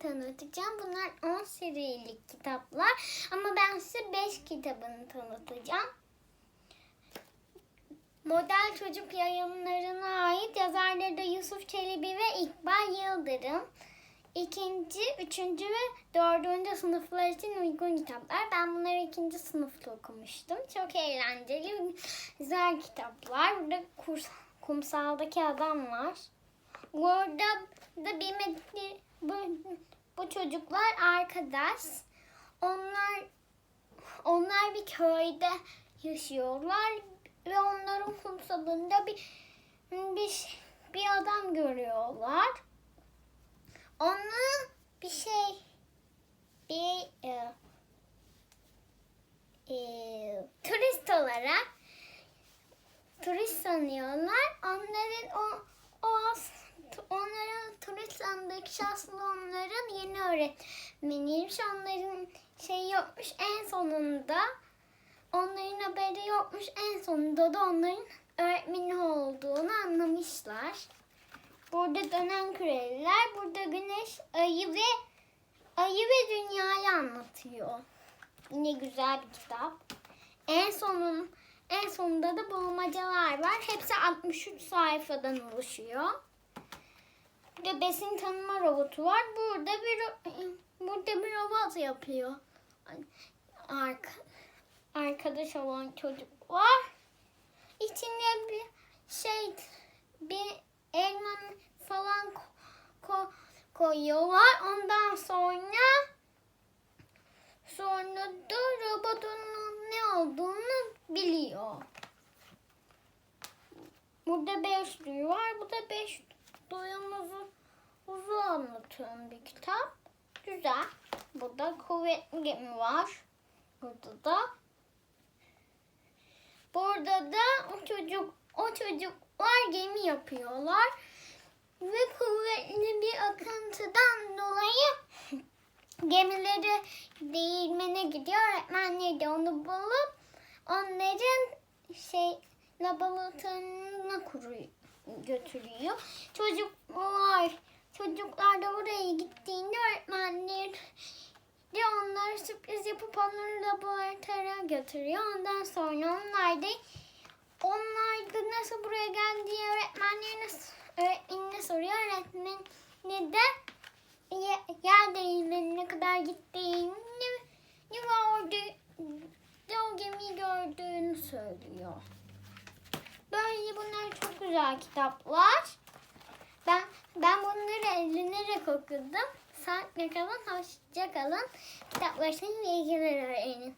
tanıtacağım. Bunlar 10 serilik kitaplar. Ama ben size 5 kitabını tanıtacağım. Model Çocuk Yayınlarına ait yazarları da Yusuf Çelebi ve İkbal Yıldırım. İkinci, üçüncü ve dördüncü sınıflar için uygun kitaplar. Ben bunları ikinci sınıfta okumuştum. Çok eğlenceli, güzel kitaplar. Burada kurs, kumsaldaki adam var. Burada da bilmedikleri bu, bu çocuklar arkadaş. Onlar onlar bir köyde yaşıyorlar ve onların kumsalında bir bir bir adam görüyorlar. Onu bir şey bir e, e, turist olarak turist sanıyorlar. Onların o o as- onların turist kişi aslında onların yeni öğretmeniymiş. Onların şey yokmuş en sonunda onların haberi yokmuş en sonunda da onların öğretmeni olduğunu anlamışlar. Burada dönen küreler, burada güneş, ayı ve ayı ve dünyayı anlatıyor. Yine güzel bir kitap. En sonun en sonunda da bulmacalar var. Hepsi 63 sayfadan oluşuyor. Burada besin tanıma robotu var. Burada bir burada bir robot yapıyor. Arka, arkadaş olan çocuk var. İçine bir şey bir elma falan ko- ko- koyuyorlar. Ondan sonra sonra da robotun ne olduğunu biliyor. Burada beş duyu var. Bu da beş duyumuzu uzu anlatan bir kitap. Güzel. Burada kuvvetli gemi var. Burada da Burada da o çocuk o çocuklar gemi yapıyorlar ve kuvvetli bir akıntıdan dolayı gemileri değirmene gidiyor. Öğretmenleri de onu bulup onların şey laboratuvarına kuruyor, götürüyor. Çocuklar çocuklar da oraya gittiğinde öğretmenler de onlara sürpriz yapıp onları laboratuvara götürüyor. Ondan sonra onlar da onlar da nasıl buraya geldiği öğretmenlerine öğretmenine soruyor. Öğretmeni de ye- yer değirmenine kadar gittiğini gördü, de o gemiyi gördüğünü söylüyor. Böyle bunlar çok güzel kitaplar. Ben ben bunları eğlenerek okudum. Sağlıkla kalın, hoşça kalın. Kitaplar için bilgiler öğrenin.